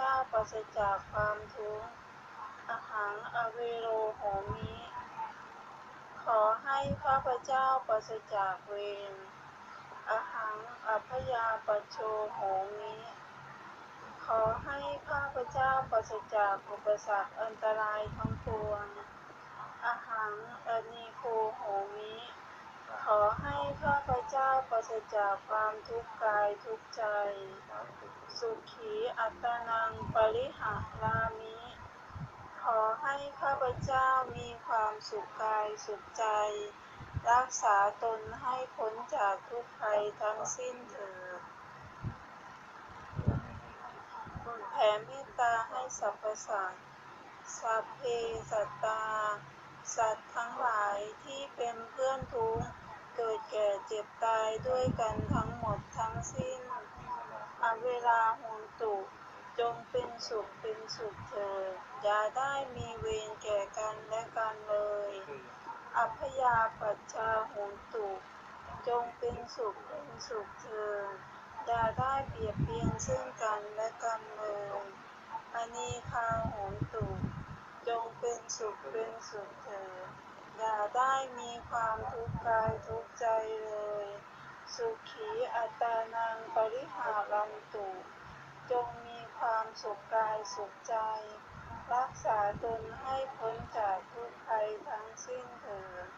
เจ้าปราศจากความทุกข์อาหังอเวโรโหมิ ขอให้ข้าพเจ้าปราศจากเวรอาหังอภยาปโชโหมิ ขอให้ข้าพเจ้าปราศจากอุปสรรคอันตรายทั้งปวงอาหังอนีโคโหมิ ขอให้ข้าพเจ้าปราศจากความทุกข์กายทุกใจ สุขีอัตนังปริหารามิ ขอให้ข้าพเจ้ามีความสุขกายสุขใจ รักษาตนให้พ้นจากทุกภัยทั้งสิ้นเถิดแผ่เมตตาให้สรรพสัตว์สัพเพสัตตา สัตว์ทั้งหลายที่เป็นเพื่อนทุกข์เกิดแก่เจ็บตายด้วยกันทั้งหมดทั้งสิ้น อเวลาหุนตุจงเป็นสุขเป็นสุขเถิดอย่าได้มีเวรแก่กันและกันเลย อัพยาปัจชาหุนตุจงเป็นสุขเป็นสุขเถิดอย่าได้เบียดเบียนซึ่งกันและกันเลยอนีคาหุนตุจงเป็นสุขเป็นสุขเถิดอย่าได้มีความทุกข์กายทุกข์ใจเลย ตานังปริหารันตุ จงมีความสุขกายสุขใจ รักษาตนให้พ้นจากทุกภัยทั้งสิ้นเถิด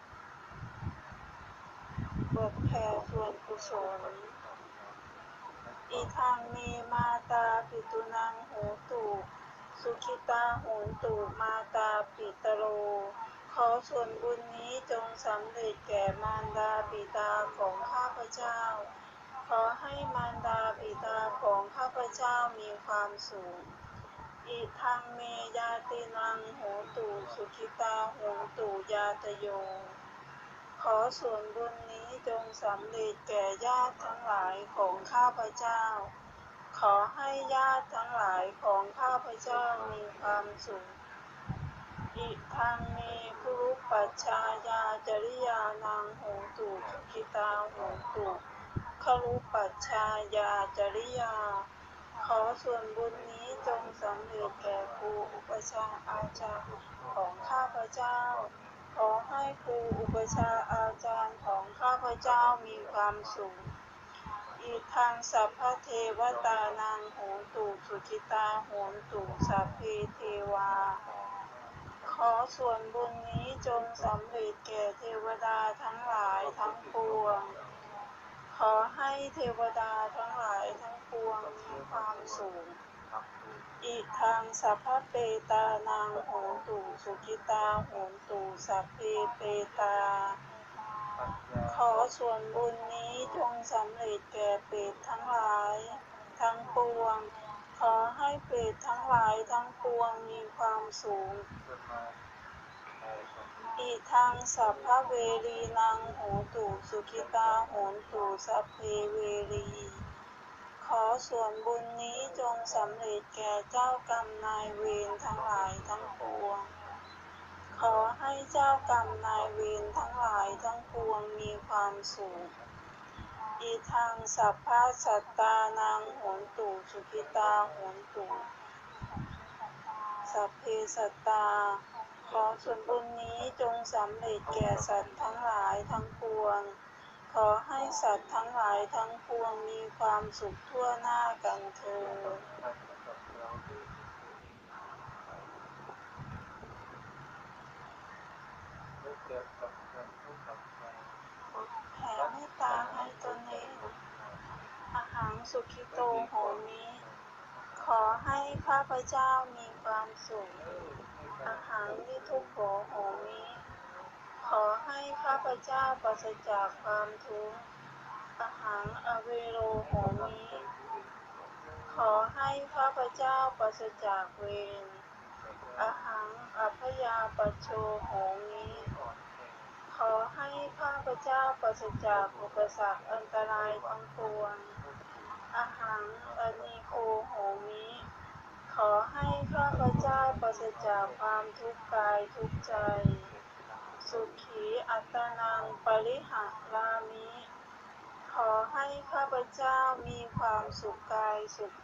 บทแผ่ส่วนกุศลอีทางเมมาตาปิตุนังโหตุสุขิตาโหนตุมาตาปิตโร ขอส่วนบุญนี้จงสำเร็จแก่มารดาบิดาของข้าพเจ้า ขอให้มารดาบิดาของข้าพเจ้ามีความสุขอีทางเมยาตินังโหตุสุขิตาโหตุยาตโย ขอส่วนบุญนี้จงสำเร็จแก่ญาติทั้งหลายของข้าพเจ้า ขอให้ญาติทั้งหลายของข้าพเจ้ามีความสุขอิทังเมคุรุปัชชายาจริยานังโหตุสุขิตาโหตุ ครุปัชชายาจริยา ขอส่วนบุญนี้จงสำเร็จแก่ครูอุปชฌาอาจารย์ของข้าพเจ้า ขอให้ครูอุปชฌาอาจารย์ของข้าพเจ้ามีความสุขอีทางสัพพเทวตานังโหตุสุขิตาโหตุสัพเพเทวา ขอส่วนบุญนี้จงสำเร็จแก่เทวดาทั้งหลายทั้งปวง ขอให้เทวดาทั้งหลายทั้งปวงมีความสุขอีกทางสัพพเปตานังโหตุสุขิตาโหตุสัพเพเปตา ขอส่วนบุญนี้จงสำเร็จแก่เปรตทั้งหลาย ทั้งปวง ขอให้เปรตทั้งหลายทั้งปวงมีความสูง อีทางสัพพเวรีนังโหตุสุขิตาโหตุสัพเพเวรี ขอส่วนบุญนี้จงสำเร็จแก่เจ้ากรรมนายเวรทั้งหลายทั้งปวง ขอให้เจ้ากรรมนายเวรทั้งหลายทั้งปวงมีความสุขอีทางสัพพะสัตตานังโหนตุสุขิตาโหนตุสัพเพสัตตา ขอส่วนบุญนี้จงสำเร็จแก่สัตว์ทั้งหลายทั้งปวง ขอให้สัตว์ทั้งหลายทั้งปวงมีความสุขทั่วหน้ากันเถิดแผ่เมตตาให้ตนเองอาหารสุขิโตโหมิ ขอให้ข้าพเจ้ามีความสุข อาหารนิทุกโขโหมิขอให้ข้าพเจ้าปราศจากความทุกข์อาหารอเวโรโหมิขอให้ข้าพเจ้าปราศจากเวรอาหารอภยาปโชโหมิขอให้ข้าพเจ้าปราศจากอุปสรรคอันตรายทั้งปวงอาหารอนีโคโหมิ ขอให้ข้าพเจ้าปราศจากความทุกข์กายทุกข์ใจ สุขีอัตนังปริหารามิ ขอให้ข้าพเจ้ามีความสุขกายสุข